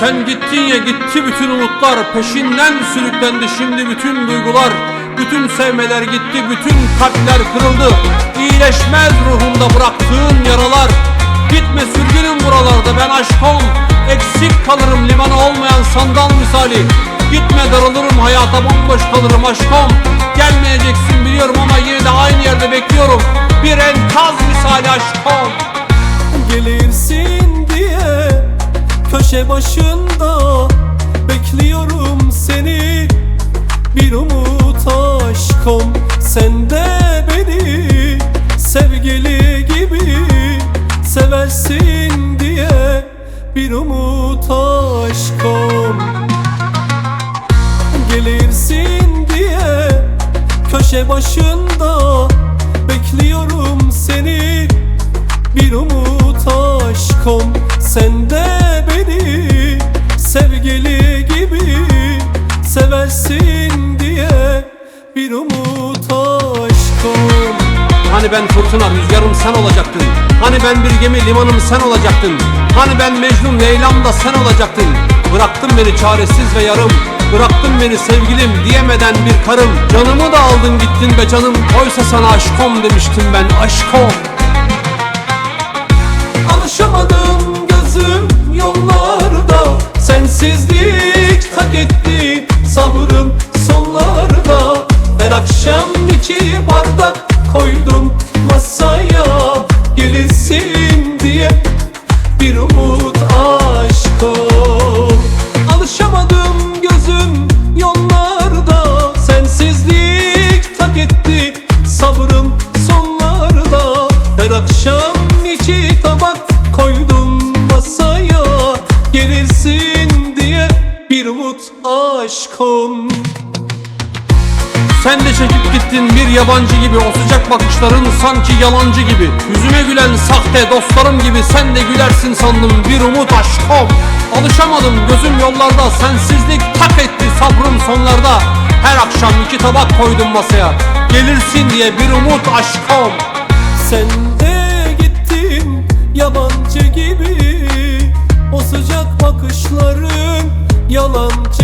Sen gittin ya gitti bütün umutlar Peşinden sürüklendi şimdi bütün duygular. Bütün sevmeler gitti bütün kalpler kırıldı. İyileşmez ruhumda bıraktığın yaralar. Gitme sürgünüm buralarda ben aşkım Eksik kalırım limanı olmayan sandal misali. Gitme daralırım hayata bomboş kalırım aşkım. Gelmeyeceksin biliyorum ama yine de aynı yerde bekliyorum. Bir enkaz misali aşkım. Gelirsin köşe başında Bekliyorum seni. Bir umut aşkım Sen de beni. Sevgili gibi Seversin diye bir umut aşkım. Gelirsin diye köşe başında Bekliyorum seni. Bir umut aşkım Sen de beni sevgili gibi Seversin diye bir umut aşkım Hani ben fırtına rüzgarım sen olacaktın. Hani ben bir gemi limanım sen olacaktın. Hani ben Mecnun Leyla'm da sen olacaktın. Bıraktın beni çaresiz ve yarım. Bıraktın beni sevgilim diyemeden bir karım. Canımı da aldın gittin be canım. Oysa sana aşkom demiştim ben aşkom sabrım sonlarda. Her akşam iki bardak koydum masaya. Gelirsin diye bir umut aşkım Alışamadım gözüm yollarda. Sensizlik tak etti sabrım sonlarda. Her akşam iki tabak koydum Sen de çekip gittin bir yabancı gibi O sıcak bakışların sanki yalancı gibi. Yüzüme gülen sahte dostlarım gibi Sen de gülersin sandım bir umut aşkom Alışamadım gözüm yollarda Sensizlik tak etti sabrım sonlarda. Her akşam iki tabak koydum masaya Gelirsin diye bir umut aşkom Sen de gittin yabancı gibi O sıcak bakışların yalancı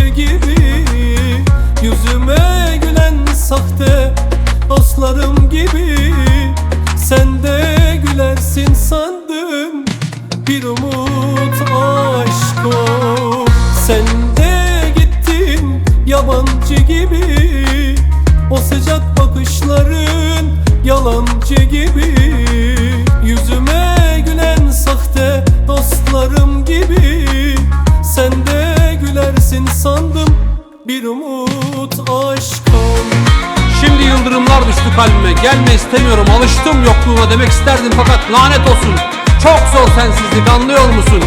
istemiyorum alıştım yokluğuna demek isterdim Fakat lanet olsun. Çok zor sensizlik anlıyor musun?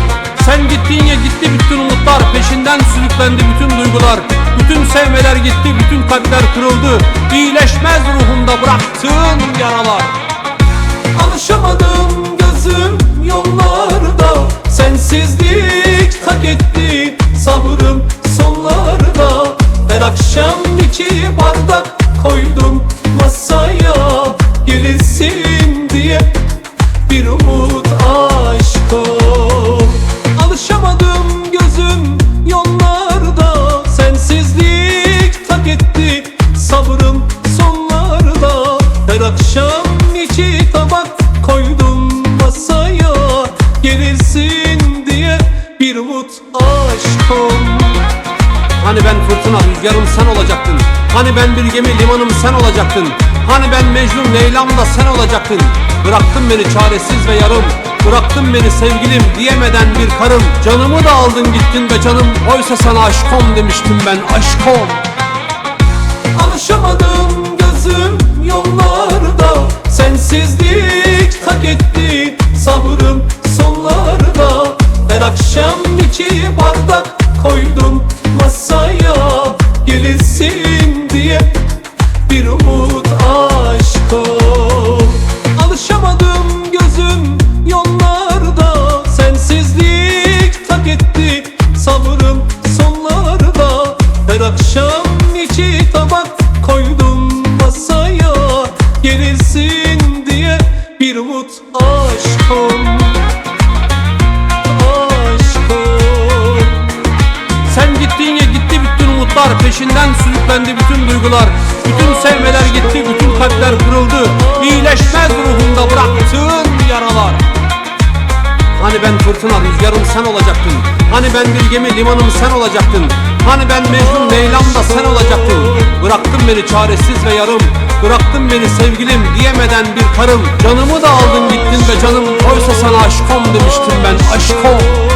Sen gittin ya gitti bütün umutlar Peşinden sürüklendi bütün duygular. Bütün sevmeler gitti bütün kalpler kırıldı. İyileşmez ruhumda bıraktığın yaralar. Alışamadım gözüm yollarda. Sensizlik tak etti sabrım sonlarda. Her akşam iki bardak koydum sabrım sonlarda Her akşam iki tabak koydum masaya. Gelirsin diye bir umut aşkım Hani ben fırtına rüzgarım sen olacaktın. Hani ben bir gemi limanım sen olacaktın. Hani ben Mecnun Leyla'm da sen olacaktın. Bıraktın beni çaresiz ve yarım. Bıraktın beni sevgilim diyemeden bir karım. Canımı da aldın gittin be canım. Oysa sana aşkom demiştim ben aşkom Alışamadım gözüm yollarda. Sensizlik tak etti sabrım sonlarda. Her akşam iki bardak koydum masaya. Gelirsin tut aşkım Aşkım. Sen gittin ya gitti bütün umutlar Peşinden sürüklendi bütün duygular. Bütün sevmeler gitti bütün kalpler kırıldı. İyileşmez ruhunda bıraktığın yaralar. Hani ben fırtına rüzgarım sen olacaktın. Hani ben bilgemi limanım sen olacaktın. Hani ben Mecnun Leyla'm da sen olacaktın. Bıraktın beni çaresiz ve yarım. Bıraktın beni sevgilim diyemeden bir karım. Canımı da aldın gittin be canım. Oysa sana aşkom demiştim ben. Aşkom